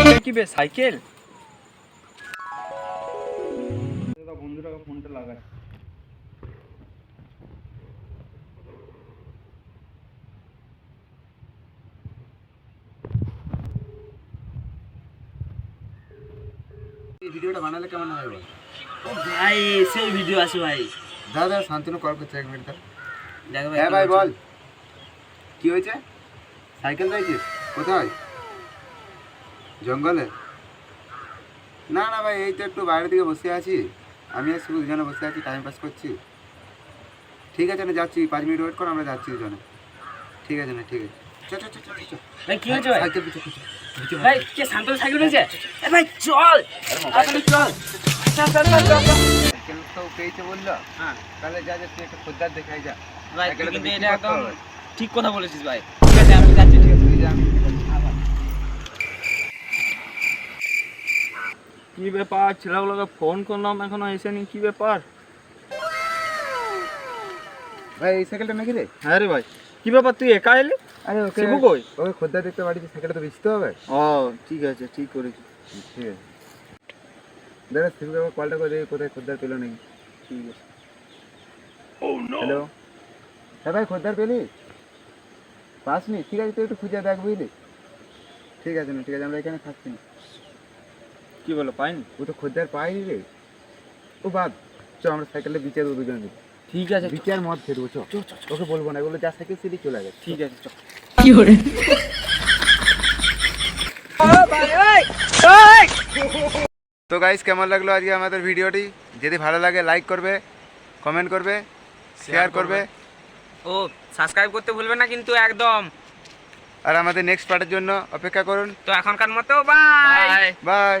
এটা কি বে সাইকেল? বন্ধুরা ফোনটা লাগায় ভিডিওটা বানালে কেমন হবে বল? ভাই সেই ভিডিও আছে ভাই। দাদা শান্তনু কল করছে এক মিনিট। দেখো হ্যাঁ ভাই বল। কি হয়েছে? সাইকেল চাইছিস কোথায়? জঙ্গলে? না না ভাই এই তো একটু বাইরের দিকে বসে আছি। আমি আর শুধু দুজনে বসে আছি টাইম পাস করছি। ঠিক আছে না যাচ্ছি পাঁচ মিনিট ওয়েট কর আমরা যাচ্ছি দুজনে। ঠিক আছে না ঠিক আছে। ভাই কি হয়েছে সাইকেল পিছু পিছু পিছু ভাই কে শান্তনু সাইকেল হয়েছে? এ ভাই চল! চল! চল চল চল চল, চল। সাইকেল তো পেয়েছে বলল। হ্যাঁ। তাহলে যা যা তুই একটা খদ্দার দেখাই যা। ভাই তুই কিন্তু এটা একদম ঠিক কথা বলেছিস ভাই। কি ব্যাপার? ছেলেগুলোকে ফোন করলাম এখনও এসেনি কি ব্যাপার? ভাই এই সাইকেলটা নাকি রে? হ্যাঁ রে ভাই। কি ব্যাপার তুই একা এলি? আরে ওকে শিবু কই? ওকে খদ্দার দেখতে পাঠিয়েছি সাইকেলটা তো বেচতে হবে। ও ঠিক আছে ঠিক করেছিস ঠিক আছে। দাদা শিবুকে একবার কলটা করে দেখি কোথায় খদ্দার পেল নাকি? ঠিক আছে। হ্যালো হ্যাঁ ভাই খদ্দার পেলি? পাসনি ঠিক আছে তুই একটু খুঁজে দেখ বুঝলি? ঠিক আছে না ঠিক আছে আমরা এখানে থাকছি না। কি বলো পাইনি? ও তো খদ্দার পাইনি রে। ও বাদ চ আমরা সাইকেলটা বিচে দেবো দুজন মিলে। ঠিক আছে বিচে আর মদ খেয়ে দেবো চ ওকে বলব না এগুলো যা সাইকেল সিটি চলে গেছে। ঠিক আছে চল। তো গাইস কেমন লাগল আজকে আমাদের ভিডিওটি যদি ভালো লাগে লাইক করবে কমেন্ট করবে শেয়ার করবে। ও সাবস্ক্রাইব করতে ভুলবেন না কিন্তু একদম। আর আমাদের নেক্সট পার্টের জন্য অপেক্ষা করুন। তো এখনকার মতো বাই বাই